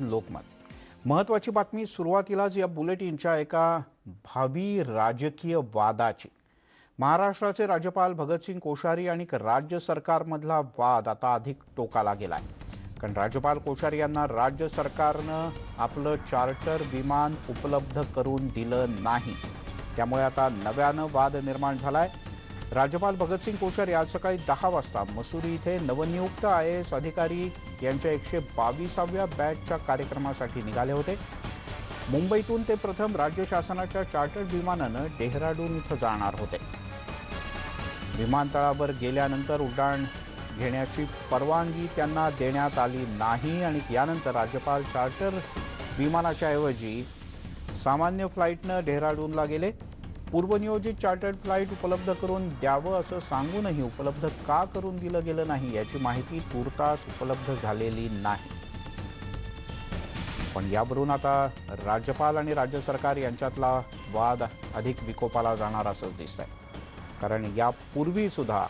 लोकमत. महत्वाची बातमी सुरुवातीलाच या बुलेटिनच्या एका भावी राजकीय वादाची. महाराष्ट्राचे राज्यपाल भगतसिंग कोश्यारी आणि राज्य सरकारमधला वाद आता अधिक टोकाला गेलाय. कारण राज्यपाल कोश्यारी यांना राज्य सरकारनं आपलं चार्टर विमान उपलब्ध करून दिलं नाही. त्यामुळे आता नव्यानं वाद निर्माण झालाय. राज्यपाल भगतसिंग कोश्यारी आज सकाळी दहा वाजता मसुरी इथे नवनियुक्त आय एस अधिकारी यांच्या एकशे बावीसाव्या बॅचच्या कार्यक्रमासाठी निघाले होते. मुंबईतून ते प्रथम राज्य शासनाच्या चार्टर्ड विमानानं डेहराडून इथं जाणार होते. विमानतळावर गेल्यानंतर उड्डाण घेण्याची परवानगी त्यांना देण्यात आली नाही आणि यानंतर राज्यपाल चार्टर विमानाच्या ऐवजी सामान्य फ्लाईटनं डेहराडूनला गेले. पूर्वनियोजित चार्टर्ड फ्लाईट उपलब्ध करून द्यावं असं सांगूनही उपलब्ध का करून दिलं गेलं नाही याची माहिती तूर्तास उपलब्ध झालेली नाही. पण यावरून आता राज्यपाल आणि राज्य सरकार यांच्यातला वाद अधिक विकोपाला जाणार असंच दिसत आहे कारण यापूर्वी सुद्धा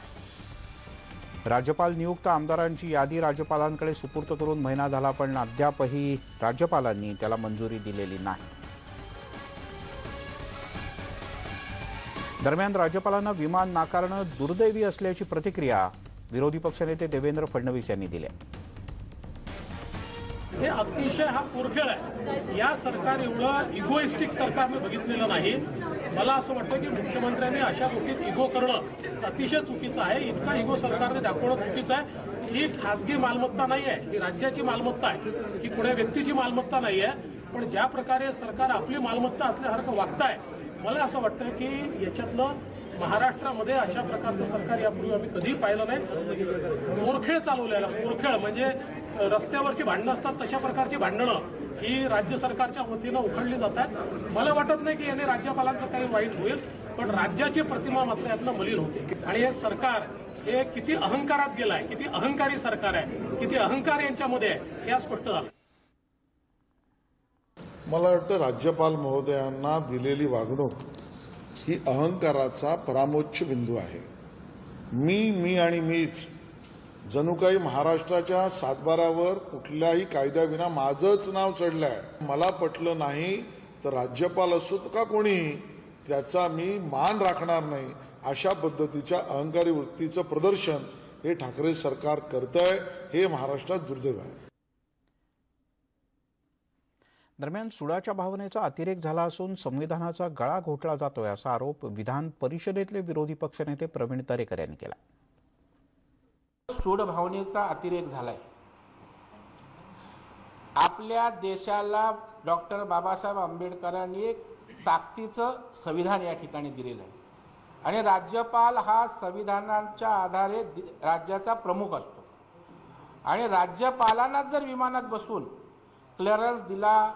राज्यपाल नियुक्त आमदारांची यादी राज्यपालांकडे सुपूर्त करून महिना झाला पण अद्यापही राज्यपालांनी त्याला मंजुरी दिलेली नाही. दरम्यान राज्यपालांना विमान नाकारणं दुर्दैवी असल्याची प्रतिक्रिया विरोधी पक्षनेते देवेंद्र फडणवीस यांनी दिली हे अतिशय हा पोरखेळ आहे. या सरकार एवढं इगोइस्टिक सरकारने बघितलेलं नाही. मला असं वाटतं की मुख्यमंत्र्यांनी अशा गोष्टीत इगो करणं अतिशय चुकीचं आहे. इतका इगो सरकारने दाखवणं चुकीचं आहे. ही खासगी मालमत्ता नाही आहे ही राज्याची मालमत्ता आहे. ही कुण्या व्यक्तीची मालमत्ता नाही आहे पण ज्या प्रकारे सरकार आपली मालमत्ता असल्यासारखं वागताय मला असं वाटतं की याच्यातनं महाराष्ट्रामध्ये अशा प्रकारचं सरकार यापूर्वी आम्ही कधी पाहिलं नाही. मोरखेळ चालवलेला मोरखेळ म्हणजे रस्त्यावरची भांडणं असतात तशा प्रकारची भांडणं ही राज्य सरकारच्या वतीनं उखडली जात आहेत मला वाटत नाही की याने राज्यपालांचं काही वाईट होईल पण राज्याची प्रतिमा मात्र यातनं मलिन होते. आणि हे सरकार हे किती अहंकारात गेलं आहे किती अहंकारी सरकार आहे किती अहंकार यांच्यामध्ये आहे हे स्पष्ट झालं. मला वाटतं राज्यपाल महोदयांना दिलेली वागणूक ही अहंकाराचा परामोच्च बिंदू आहे. मी मी आणि मीच जणू काही महाराष्ट्राच्या सातबारावर कुठल्याही कायद्याविना माझंच नाव चढलंय. मला पटलं नाही तर राज्यपाल असोत का कोणी त्याचा मी मान राखणार नाही अशा पद्धतीच्या अहंकारी वृत्तीचं प्रदर्शन हे ठाकरे सरकार करतंय हे महाराष्ट्रात दुर्दैव आहे. दरम्यान सुडाच्या भावनेचा अतिरेक झाला असून संविधानाचा गळा घोटला जातोय असा आरोप विधान परिषदेतले विरोधी पक्षनेते प्रवीण दरेकर यांनी केला. सूड भावनेचा अतिरेक झालाय. आपल्या देशाला डॉक्टर बाबासाहेब आंबेडकरांनी एक ताकदीचं संविधान या ठिकाणी दिलेलं आहे. आणि राज्यपाल हा संविधानाच्या आधारे दि- राज्याचा प्रमुख असतो. आणि राज्यपालांनाच जर विमानात बसून क्लिअरन्स दिला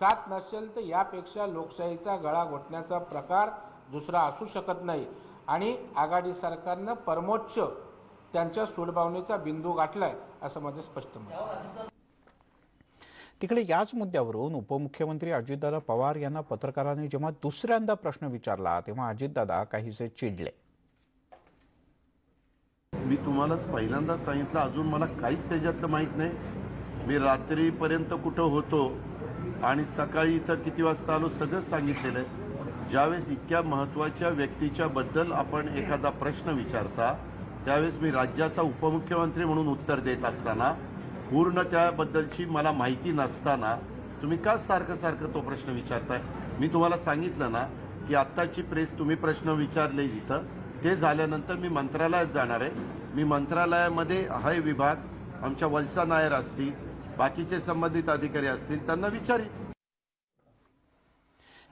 जात नसेल तर यापेक्षा लोकशाहीचा गळा घोटण्याचा प्रकार दुसरा असू शकत नाही. आणि आघाडी सरकारनं परमोच्च त्यांच्या सूडभावनेचा बिंदू गाठलाय असं माझं स्पष्ट मत आहे. तिकडे याच मुद्द्यावरून उपमुख्यमंत्री अजितदादा पवार यांना पत्रकारांनी जेव्हा दुसऱ्यांदा प्रश्न विचारला तेव्हा अजितदादा काहीसे चिडले. मी तुम्हालाच पहिल्यांदा सांगितलं अजून मला काहीच त्याच्यातलं माहीत नाही. मी रात्रीपर्यंत कुठं होतो आणि सकाळी इथं किती वाजता आलो सगळं सांगितलेलं आहे. ज्यावेळेस इतक्या महत्त्वाच्या व्यक्तीच्या बद्दल आपण एखादा प्रश्न विचारता त्यावेळेस मी राज्याचा उपमुख्यमंत्री म्हणून उत्तर देत असताना पूर्ण त्याबद्दलची मला माहिती नसताना तुम्ही का सारखं सारखं तो प्रश्न विचारताय? मी तुम्हाला सांगितलं ना की आत्ताची प्रेस तुम्ही प्रश्न विचारले इथं ते झाल्यानंतर मी मंत्रालयात जाणार आहे. मी मंत्रालयामध्ये हाय विभाग आमच्या वलसा नायर असतील बाकीचे संबंधित अधिकारी असतील त्यांना विचारी.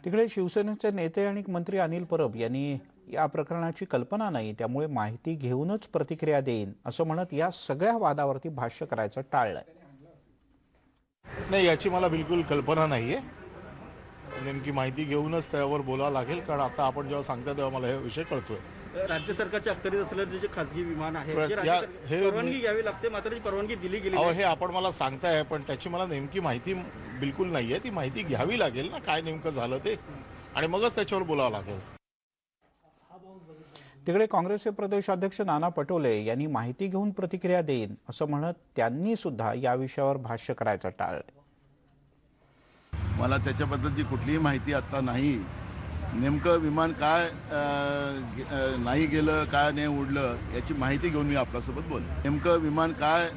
तिकडे शिवसेनेचे नेते आणि मंत्री अनिल परब यांनी या प्रकरणाची कल्पना नाही त्यामुळे माहिती घेऊनच प्रतिक्रिया देईन असं म्हणत या सगळ्या वादावरती भाष्य करायचं टाळलंय. नाही याची मला बिलकुल कल्पना नाही आहे नेमकी माहिती घेऊनच त्यावर बोलावं लागेल कारण आता आपण जेव्हा सांगता तेव्हा मला हे विषय कळतोय. राज्य सरकारच्या अखत्यारीत असलेलं जे खासगी विमान आहे परवानगी घ्यावी लागते मात्र ती परवानगी दिली गेली. हे आपण मला सांगताय पण त्याची मला नेमकी माहिती बिलकुल नाही आहे ती माहिती घ्यावी लागेल ना काय नेमकं झालं ते. आणि मगच त्याच्यावर बोलावं लागेल. तिकडे काँग्रेसचे प्रदेशाध्यक्ष नाना पटोले यांनी माहिती घेऊन प्रतिक्रिया देईन असं म्हणत त्यांनी सुद्धा या विषयावर भाष्य करायचं टाळलंय मला त्याच्याबद्दलची कुठलीही माहिती आत्ता नाही नेमकं विमान काय गे- नाही गेलं काय नाही उडलं याची माहिती घेऊन मी आपल्यासोबत बोल नेमकं विमान काय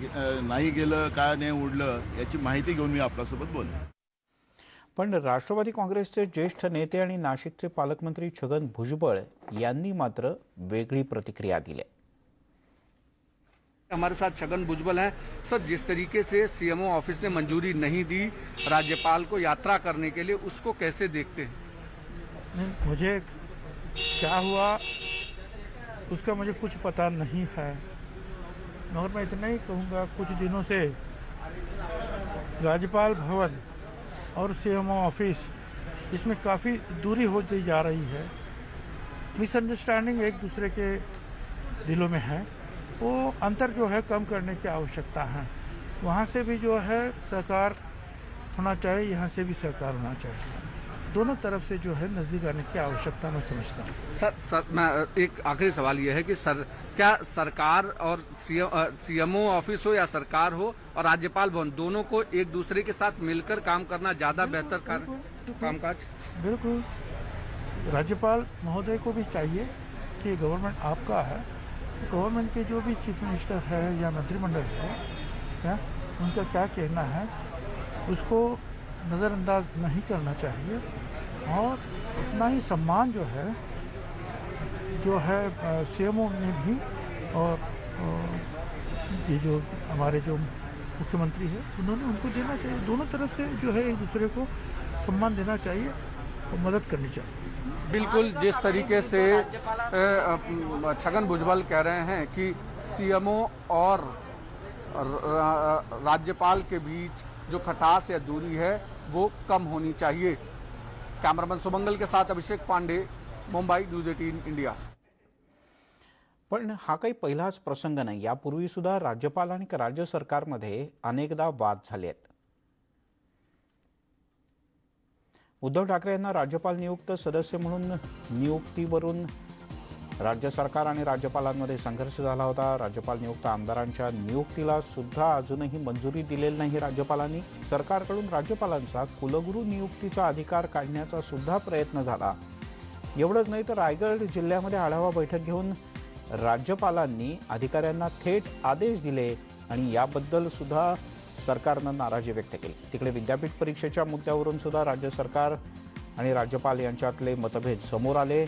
गे- नाही गेलं काय नाही उडलं याची माहिती घेऊन मी आपल्यासोबत बोल पण राष्ट्रवादी काँग्रेसचे ज्येष्ठ नेते आणि नाशिकचे पालकमंत्री छगन भुजबळ यांनी मात्र वेगळी प्रतिक्रिया दिली आहे. हमारे साथ छगन भुजबल हैं। सर, जिस तरीके से सीएमओ ऑफ़िस ने मंजूरी नहीं दी राज्यपाल को यात्रा करने के लिए, उसको कैसे देखते हैं? मुझे क्या हुआ, उसका मुझे कुछ पता नहीं है। मगर मैं इतना ही कहूँगा, कुछ दिनों से राज्यपाल भवन और सीएमओ ऑफ़िस इसमें काफ़ी दूरी होती जा रही है। मिसअंडरस्टैंडिंग एक दूसरे के दिलों में है। वो अंतर जो है कम करने की आवश्यकता है। वहाँ से भी जो है सरकार होना चाहिए यहाँ से भी सरकार होना चाहिए। दोनों तरफ़ से जो है नज़दीक आने की आवश्यकता मैं समझता हूँ। सर सर मैं एक आखिरी सवाल यह है कि सर क्या सरकार और सीएमओ ऑफ़िस हो या सरकार हो और राज्यपाल भवन दोनों को एक दूसरे के साथ मिलकर काम करना ज़्यादा बेहतर कार्य कामकाज? बिल्कुल। राज्यपाल महोदय को भी चाहिए कि गवर्नमेंट आपका है गवर्नमेंट के जो भी चीफ मिनिस्टर है या मंत्रिमंडल है, क्या, उनका क्या कहना है, उसको नज़रअंदाज नहीं करना चाहिए। और उतना ही सम्मान जो है जो है सीएमओ ने भी, और ये जो हमारे जो मुख्यमंत्री है, उन्होंने उनको देना चाहिए। दोनों तरफ़ से जो है एक दूसरे को सम्मान देना चाहिए। और मदद करनी चाहिए। बिल्कुल जिस तरीके से छगन भुजबल कह रहे हैं कि सीएमओ और राज्यपाल के बीच जो खटास या दूरी है वो कम होनी चाहिए। कैमरामैन सुमंगल के साथ Abhishek Pandey Mumbai news eighteen India. पण हा काही पहिलाच प्रसंग नाही. यापूर्वी सुद्धा राज्यपाल आणि राज्य सरकारमध्ये अनेकदा वाद झाले आहेत. उद्धव ठाकरे यांना राज्यपाल नियुक्त सदस्य म्हणून नियुक्तीवरून राज्य सरकार आणि राज्यपालांमध्ये संघर्ष झाला होता. राज्यपाल नियुक्त आमदारांच्या नियुक्तीला सुद्धा अजूनही मंजुरी दिलेली नाही राज्यपालांनी. सरकारकडून राज्यपालांचा कुलगुरू नियुक्तीचा अधिकार काढण्याचा सुद्धा प्रयत्न झाला. एवढंच नाही तर रायगड जिल्ह्यामध्ये आढावा बैठक घेऊन राज्यपालांनी अधिकाऱ्यांना थेट आदेश दिले आणि याबद्दल सुद्धा सरकारनं नाराजी व्यक्त केली. तिकडे विद्यापीठ परीक्षेच्या मुद्द्यावरून सुद्धा राज्य सरकार आणि राज्यपाल यांच्यातले मतभेद समोर आले.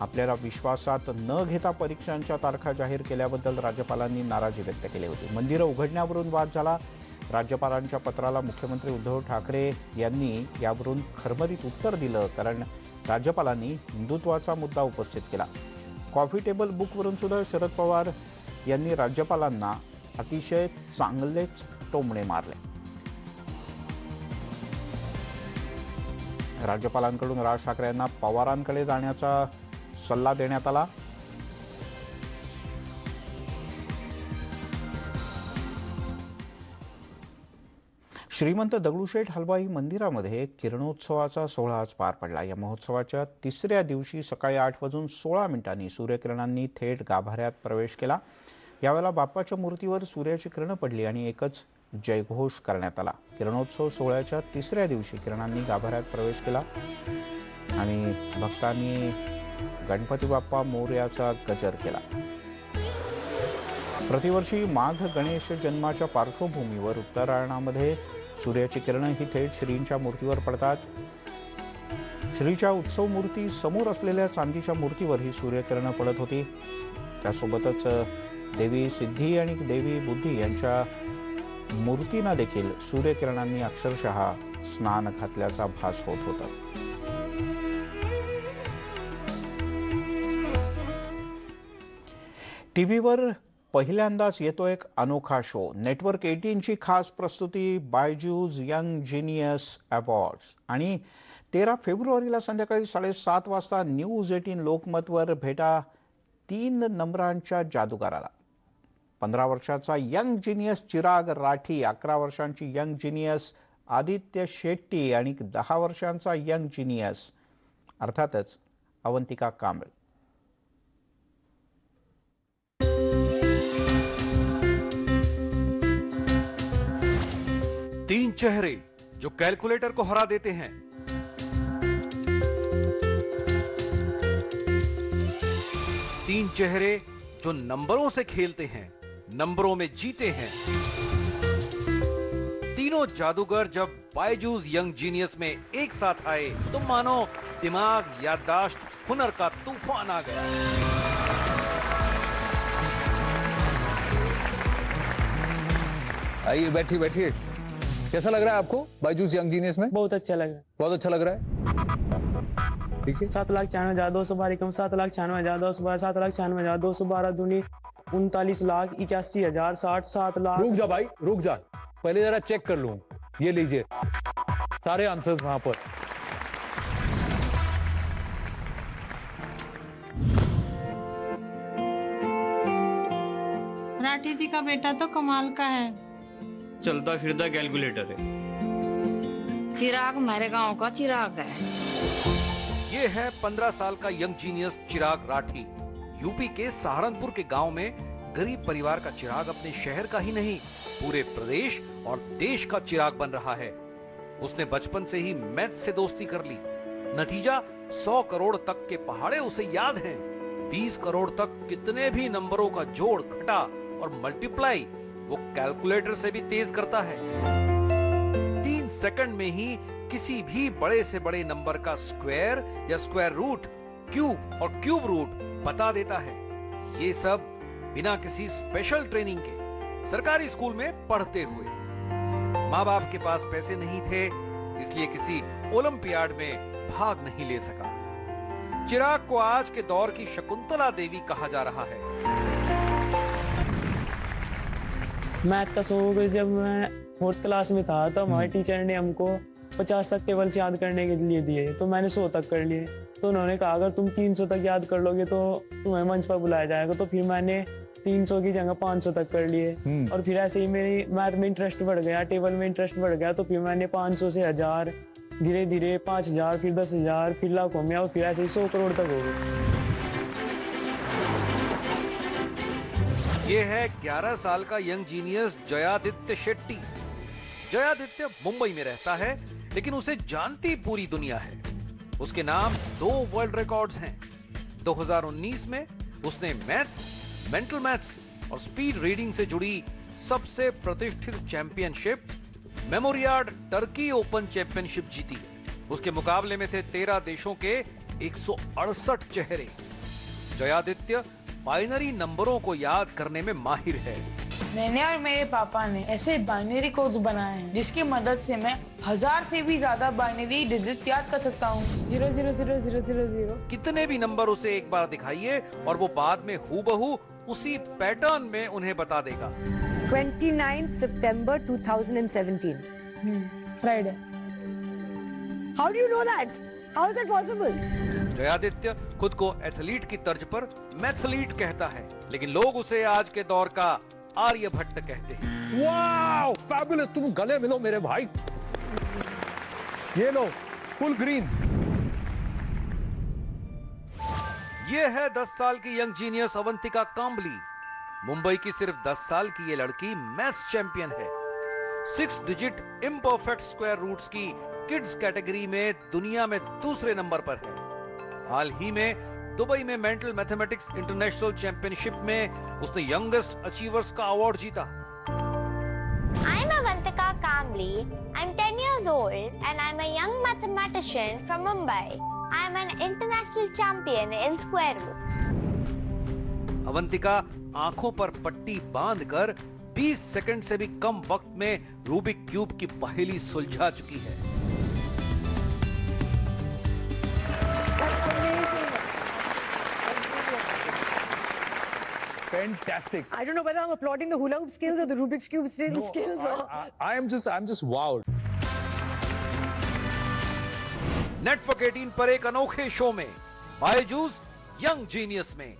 आपल्याला विश्वासात न घेता परीक्षांच्या तारखा जाहीर केल्याबद्दल राज्यपालांनी नाराजी व्यक्त केली होती. मंदिरं उघडण्यावरून वाद झाला. राज्यपालांच्या पत्राला मुख्यमंत्री उद्धव ठाकरे यांनी यावरून खरमरीत उत्तर दिलं कारण राज्यपालांनी हिंदुत्वाचा मुद्दा उपस्थित केला. कॉफी टेबल बुकवरून सुद्धा शरद पवार यांनी राज्यपालांना अतिशय चांगलेच टोमणे मारले. राज्यपालांकडून राज ठाकरे यांना पवारांकडे जाण्याचा सल्ला देण्यात आला. श्रीमंत दगडूशेठ हलवाई मंदिरामध्ये किरणोत्सवाचा सोहळा आज पार पडला. या महोत्सवाच्या तिसऱ्या दिवशी सकाळी आठ वाजून सोळा मिनिटांनी सूर्यकिरणांनी थेट गाभाऱ्यात प्रवेश केला. यावेळेला बाप्पाच्या मूर्तीवर सूर्याची किरणं पडली आणि एकच जयघोष करण्यात आला. किरणोत्सव सोहळ्याच्या तिसऱ्या दिवशी किरणांनी गाभाऱ्यात प्रवेश केला आणि भक्तांनी गणपती बाप्पा मोर्याचा गजर केला. प्रतिवर्षी माघ गणेश जन्माच्या पार्श्वभूमीवर उत्तरायणामध्ये सूर्याची किरणं ही थेट श्रींच्या मूर्तीवर पडतात. श्रीच्या उत्सव मूर्ती समोर असलेल्या चांदीच्या मूर्तीवर ही सूर्यकिरणं पडत होती. त्यासोबतच देवी सिद्धी आणि देवी बुद्धी यांच्या मूर्तींना देखील सूर्यकिरणांनी अक्षरशः स्नान घातल्याचा भास होत होता. टीव्हीवर पहिल्यांदाच येतो एक अनोखा शो. नेटवर्क एटीनची खास प्रस्तुती बायजूज यंग जिनियस अवॉर्ड्स. आणि तेरा फेब्रुवारीला संध्याकाळी साडेसात वाजता न्यूज एटीन लोकमतवर भेटा तीन नंबरांच्या जादूगाराला. पंधरा वर्षाचा यंग जिनियस चिराग राठी, अकरा वर्षांची यंग जिनियस आदित्य शेट्टी आणि दहा वर्षांचा यंग जिनियस, अर्थातच अवंतिका कांबळे. तीन चेहरे जो कैलकुलेटर को हरा देते हैं। तीन चेहरे जो नंबरों से खेलते हैं। नंबरों में जीते हैं। तीनों जादूगर जब बायजूस यंग जीनियस में एक साथ आए तो मानो दिमाग याददाश्त हुनर का तूफ़ान आ गया। आइए बैठिए बैठिए। कैसा लग रहा है आपको बाईजूस यंग जीनियस में? बहुत अच्छा लग रहा है। बहुत अच्छा लग रहा है। ठीक है सात लाख छियानवे हज़ार दो सौ बारह कम सात लाख छियानवे हज़ार दो सौ बारह सात लाख छियानवे हज़ार दो सौ बारह दूनी उनतालीस लाख इक्यासी हज़ार साठ सात लाख। रुक जा भाई रुक जा। पहले जरा चेक कर लू। ये लीजिए। सारे आंसर्स वहाँ पर। राठी जी का बेटा तो कमाल का है। चलता फिरता कैलकुलेटर है। चिराग हमारे गाँव का चिराग है। ये है पंद्रह साल का young genius Chirag Rathi. UP के सहारनपुर के गाँव में गरीब परिवार का चिराग अपने शहर का ही नहीं, पूरे प्रदेश और देश का चिराग बन रहा है। उसने बचपन से ही मैथ से दोस्ती कर ली। नतीजा 100 करोड़ तक के पहाड़े उसे याद हैं। 20 करोड़ तक कितने भी नंबरों का जोड़ घटा और मल्टीप्लाई वो कैलकुलेटर से भी तेज करता है। तीन सेकंड में ही किसी भी बड़े से बड़े नंबर का स्क्वायर या स्क्वायर रूट क्यूब और क्यूब रूट बता देता है। ये सब बिना किसी स्पेशल ट्रेनिंग के सरकारी स्कूल में पढ़ते हुए। माँ बाप के पास पैसे नहीं थे इसलिए किसी ओलंपियाड में भाग नहीं ले सका। चिराग को आज के दौर की शकुंतला देवी कहा जा रहा है। मैथ का शौक जब मैं फोर्थ क्लास में था तो हमारे टीचर ने हमको पचास तक टेबल्स याद करने के लिए दिए तो मैंने सौ तक कर लिए। तो उन्होंने कहा अगर तुम तीन सौ तक याद कर लोगे तो तुम्हें मंच पर बुलाया जाएगा। तो फिर मैंने तीन सौ की जगह पाँच सौ तक कर लिए। और फिर ऐसे ही मेरी मैथ में इंटरेस्ट बढ़ गया टेबल में इंटरेस्ट बढ़ गया तो फिर मैंने पाँच सौ से हज़ार धीरे धीरे पाँच हज़ार फिर दस हज़ार फिर लाखों में और फिर ऐसे ही सौ करोड़ तक हो गए। ये है 11 साल का यंग जीनियस जयादित्य शेट्टी। जयादित्य मुंबई में रहता है लेकिन उसे जानती पूरी दुनिया है। उसके नाम दो वर्ल्ड रिकॉर्ड्स हैं। 2019 में उसने मैथ्स मेंटल मैथ्स और स्पीड रीडिंग से जुड़ी सबसे प्रतिष्ठित championship memoriad Turkey open championship जीती। उसके मुकाबले में थे तेरह देशों के एक सौ अड़सठ चेहरे। जयादित्य बाइनरी नंबरों को याद करने में माहिर है। मैंने और मेरे पापा ने ऐसे बाइनरी कोड्स बनाए हैं जिसकी मदद से मैं हज़ार से भी ज़्यादा बाइनरी डिजिट्स याद कर सकता हूँ। Zero zero zero zero zero zero कितने भी नंबर उसे एक बार दिखाइए और वो बाद में हूबहू उसी पैटर्न में उन्हें बता देगा। 29 सितंबर 2017 Friday how do you know that how is that possible Jayaditya खुद को एथलीट की तर्ज पर मैथलीट कहता है लेकिन लोग उसे आज के दौर का आर्यभट्ट कहते हैं। वाओ फैबुलस तुम गले मिलो मेरे भाई। ये लो फुल ग्रीन ये है 10 साल की यंग जीनियस अवंतिका कांबली। मुंबई की सिर्फ़ 10 साल की ये लड़की मैथ्स चैंपियन है। Six digit imperfect square roots की किड्स कैटेगरी में दुनिया में दूसरे नंबर पर है। हाल ही में दुबई में मेंटल मैथमेटिक्स इंटरनेशनल चैंपियनशिप में उसने यंगेस्ट अचीवर्स का अवार्ड जीता। I am Avantika Kamli I am ten years old and I am a young mathematician from Mumbai I am an international champion in square roots Avantika आँखों पर पट्टी बांधकर 20 second से भी कम वक्त में रूबिक क्यूब की पहली सुलझा चुकी है। Fantastic. I don't know whether I'm applauding the hula hoop skills or the Rubik's cube skills. skills or... I, I, I am just I'm just wowed. Network 18 पर एक अनोखे शो में बायजूस यंग जीनियस में